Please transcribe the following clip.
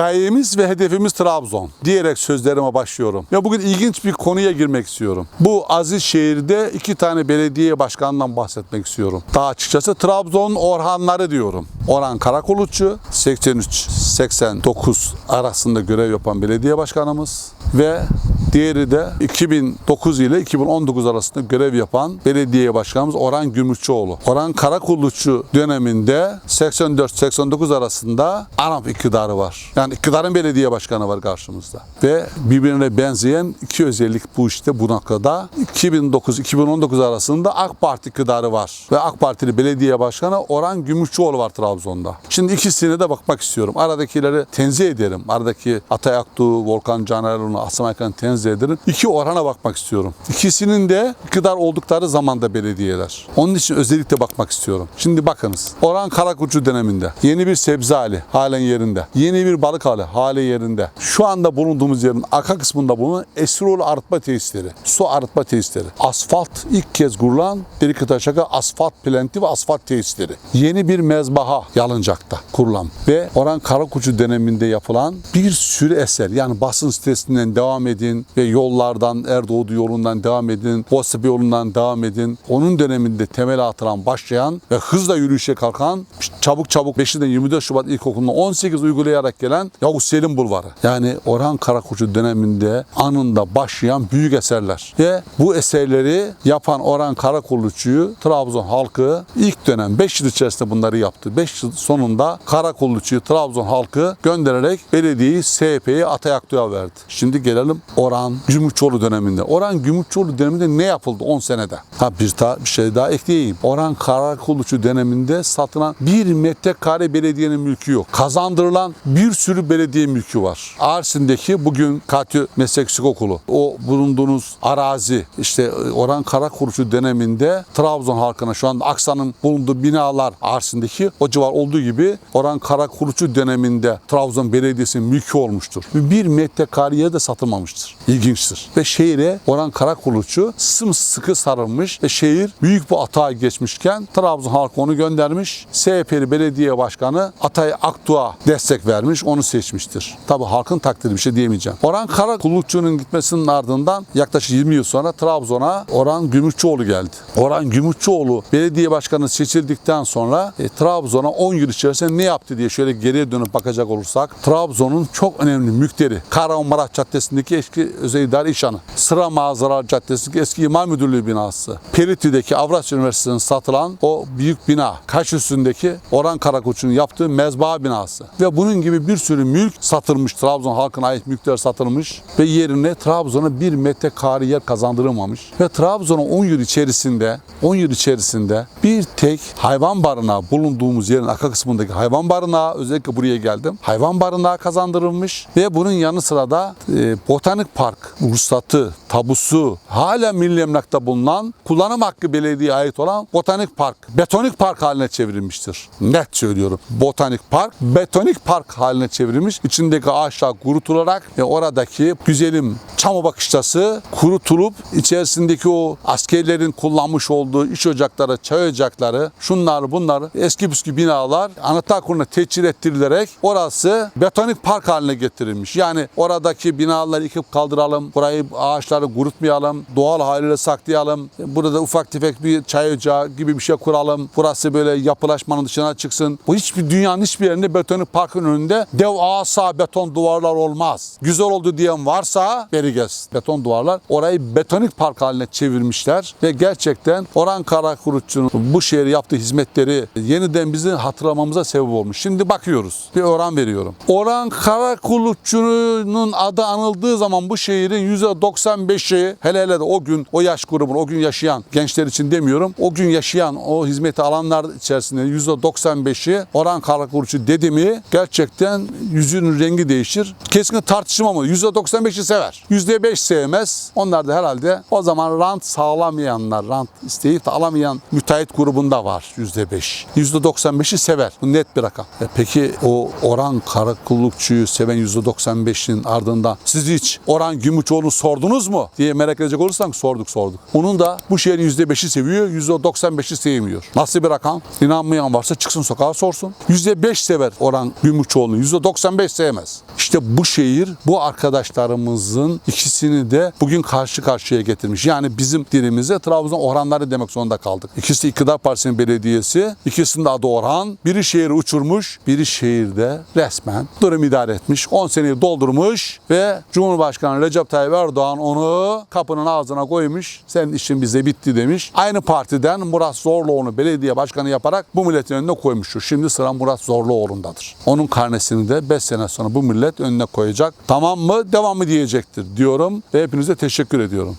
Gayemiz ve hedefimiz Trabzon diyerek sözlerime başlıyorum. Ve bugün ilginç bir konuya girmek istiyorum. Bu aziz şehirde iki tane belediye başkanından bahsetmek istiyorum. Daha açıkçası Trabzon Orhanları diyorum. Orhan Karakulutçu 83-89 arasında görev yapan belediye başkanımız ve diğeri de 2009 ile 2019 arasında görev yapan belediye başkanımız Orhan Gümüşçüoğlu. Orhan Karakulluççu döneminde 84-89 arasında ANAP iktidarı var. Yani iktidarın belediye başkanı var karşımızda. Ve birbirine benzeyen iki özellik bu işte bu noktada. 2009-2019 arasında AK Parti iktidarı var. Ve AK Partili belediye başkanı Orhan Gümüşçüoğlu var Trabzon'da. Şimdi ikisine de bakmak istiyorum. Aradakileri tenzih ederim. Aradaki Atay Aktuğ, Volkan Canerun'u, Asım Aykan'ı tenzih ederim. İki Orhan'a bakmak istiyorum. İkisinin de iktidar oldukları zamanda belediyeler. Onun için özellikle bakmak istiyorum. Şimdi bakınız. Orhan Karakucu döneminde yeni bir sebze hali halen yerinde. Yeni bir balık hali hali yerinde. Şu anda bulunduğumuz yerin arka kısmında bulunan Esroğlu arıtma tesisleri. Su arıtma tesisleri. Asfalt ilk kez kurulan Berikataşaka asfalt plenti ve asfalt tesisleri. Yeni bir mezbaha Yalıncak'ta kurulan ve Orhan Karakucu döneminde yapılan bir sürü eser. Yani basın sitesinden devam edin ve yollardan Erdoğdu yolundan devam edin. Boztepe yolundan devam edin. Onun döneminde temel atılan, başlayan ve hızla yürüyüşe kalkan çabuk çabuk 5'inden 24 Şubat İlkokulu'na 18 uygulayarak gelen Yavuz Selim Bulvarı. Yani Orhan Karakucu döneminde anında başlayan büyük eserler. Ve bu eserleri yapan Orhan Karakulluçu'yu Trabzon halkı ilk dönem 5 yıl içerisinde bunları yaptı. 5 yıl sonunda Karakulluçu'yu Trabzon halkı göndererek belediyeyi SHP'ye Atay Aktuğ'a verdi. Şimdi gelelim Orhan Gümüşçoğlu döneminde. Orhan Gümüşçoğlu döneminde ne yapıldı 10 senede? Ha bir, ta, bir şey daha ekleyeyim. Orhan Karakulluçu döneminde satılan bir metrekare belediyenin mülkü yok. Kazandırılan bir sürü belediye mülkü var. Arsin'deki bugün Katü Meslek Okulu. O bulunduğunuz arazi işte Orhan Karakulluçu döneminde Trabzon halkına şu anda Aksa'nın bulunduğu binalar Arsin'deki o civar olduğu gibi Orhan Karakulluçu döneminde Trabzon Belediyesi'nin mülkü olmuştur. Bir metrekareye de satılmamıştır. İlginçtir. Ve şehire Orhan Karakulluçu sımsıkı sarılmış ve şehir büyük bir atağa geçmişken Trabzon halkı onu göndermiş. SHP'li belediye başkanı Atay Aktuğ'a destek vermiş, onu seçmiştir. Tabi halkın takdiri bir şey diyemeyeceğim. Orhan Karakulluçu'nun gitmesinin ardından yaklaşık 20 yıl sonra Trabzon'a Orhan Gümüşçüoğlu geldi. Orhan Gümüşçüoğlu belediye başkanı seçildikten sonra e, Trabzon'a 10 yıl içerisinde ne yaptı diye şöyle geriye dönüp bakacak olursak Trabzon'un çok önemli mülkleri Kahramanmaraş Caddesi'ndeki eski özel işhanı, Sıra Mağazalar Caddesi'ndeki eski imam müdürlüğü binası, Periti'deki Avrasya Üniversitesi'nin satılan o büyük bina, Kaş üstündeki Orhan Karakoç'un yaptığı mezba binası ve bunun gibi bir sürü mülk satılmış. Trabzon halkına ait mülkler satılmış ve yerine Trabzon'a bir metrekare yer kazandırılmamış ve Trabzon'a 10 yıl içerisinde 10 yıl içerisinde bir tek hayvan barınağı bulunduğumuz yerin arka kısmındaki hayvan barınağı özellikle buraya geldim. Hayvan barınağı kazandırılmış ve bunun yanı sıra da e, botanik park ruhsatı, tabusu hala milli emlakta bulunan kullanım hakkı belediyeye ait olan botanik park betonik park haline çevrilmiştir. Net söylüyorum. Botanik park betonik park haline çevrilmiş. İçindeki ağaçlar kurutularak ve oradaki güzelim çam bakıştası kurutulup içerisindeki o askerlerin kullanmış olduğu iş ocakları, çay ocakları, şunlar bunlar eski püskü binalar anıtlar kuruluna teçhir ettirilerek orası betonik park haline getirilmiş. Yani oradaki binaları yıkıp kaldıralım, burayı ağaçları kurutmayalım, doğal haliyle saklayalım. Burada ufak tefek bir çay ocağı gibi bir şey kuralım. Burası böyle yapılaşmanın dışına çıksın. Bu hiçbir dünyanın hiçbir yerinde betonik parkın önünde dev asa beton duvarlar olmaz. Güzel oldu diyen varsa beri gelsin. Beton duvarlar orayı betonik park haline çevirmişler ve gerçekten Orhan Karakuruççu'nun bu şehre yaptığı hizmetleri yeniden bizi hatırlamamıza sebep olmuş. Şimdi bakıyoruz. Bir oran veriyorum. Orhan Karakulukçu'nun adı anıldığı zaman bu şehrin %95'i hele hele de o gün o yaş grubun o gün yaşayan gençler için demiyorum. O gün yaşayan o hizmeti alanlar içerisinde %95'i Orhan Karakulukçu dedi mi gerçekten yüzünün rengi değişir. Kesinlikle tartışmamalı. %95'i sever. %5 sevmez. Onlar da herhalde o zaman rant sağlamayanlar, rant isteyip de alamayan müteahhit grubunda var %5. %95'i sever. Bu net bir rakam. E peki o Orhan Karakullukçu'yu seven %95'in ardından siz hiç Orhan Orhan Gümüşoğlu sordunuz mu diye merak edecek olursan sorduk sorduk. Onun da bu şehrin %5'i seviyor, %95'i sevmiyor. Nasıl bir rakam? İnanmayan varsa çıksın sokağa sorsun. %5 sever Orhan Gümüşoğlu'nu, %95 sevmez. İşte bu şehir bu arkadaşlarımızın ikisini de bugün karşı karşıya getirmiş. Yani bizim dilimize Trabzon Orhanları demek zorunda kaldık. İkisi İktidar Partisi'nin belediyesi, ikisinin adı Orhan. Biri şehri uçurmuş, biri şehirde resmen durum idare etmiş. 10 seneyi doldurmuş ve Cumhurbaşkanı Recep Tayyip Erdoğan onu kapının ağzına koymuş. Senin işin bize bitti demiş. Aynı partiden Murat Zorluoğlu'nu belediye başkanı yaparak bu milletin önüne koymuştur. Şimdi sıra Murat Zorluoğlu'ndadır. Onun karnesini de 5 sene sonra bu millet önüne koyacak. Tamam mı? Devam mı diyecektir diyorum ve hepinize teşekkür ediyorum.